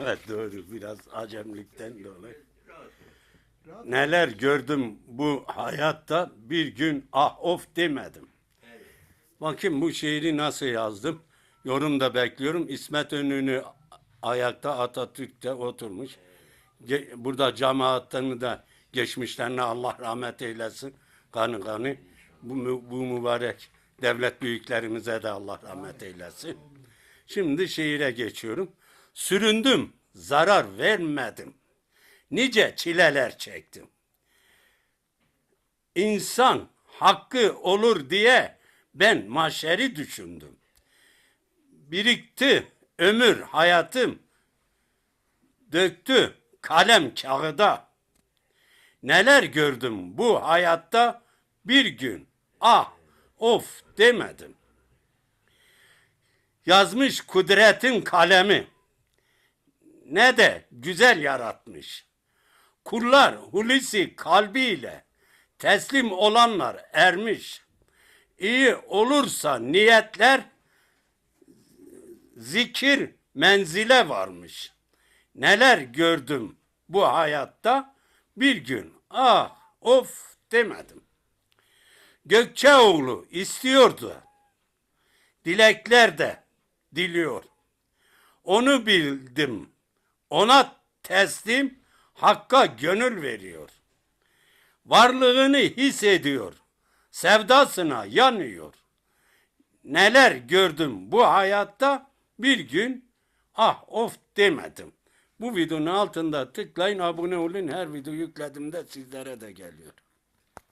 Evet doğru biraz acemlikten dolayı. Neler gördüm bu hayatta bir gün ah of demedim. Bakın bu şiiri nasıl yazdım. Yorumda bekliyorum. İsmet Önü'nü ayakta Atatürk'te oturmuş. Burada cemaatlerini de geçmişlerine Allah rahmet eylesin. Kanı kanı. Bu, bu mübarek devlet büyüklerimize de Allah rahmet eylesin. Şimdi şiire geçiyorum. Süründüm, zarar vermedim. Nice çileler çektim. İnsan hakkı olur diye ben maşeri düşündüm. Birikti ömür hayatım. Döktü kalem kağıda. Neler gördüm bu hayatta bir gün. Ah of demedim. Yazmış kudretin kalemi. Ne de güzel yaratmış. Kullar Hulusi kalbiyle teslim olanlar ermiş. İyi olursa niyetler zikir menzile varmış. Neler gördüm bu hayatta bir gün ah of demedim. Gökçeoğlu istiyordu. Dilekler de diliyor. Onu bildim. Ona teslim hakka gönül veriyor. Varlığını hissediyor. Sevdasına yanıyor. Neler gördüm bu hayatta bir gün ah of demedim. Bu videonun altında tıklayın abone olun her video yüklediğimde sizlere de geliyor.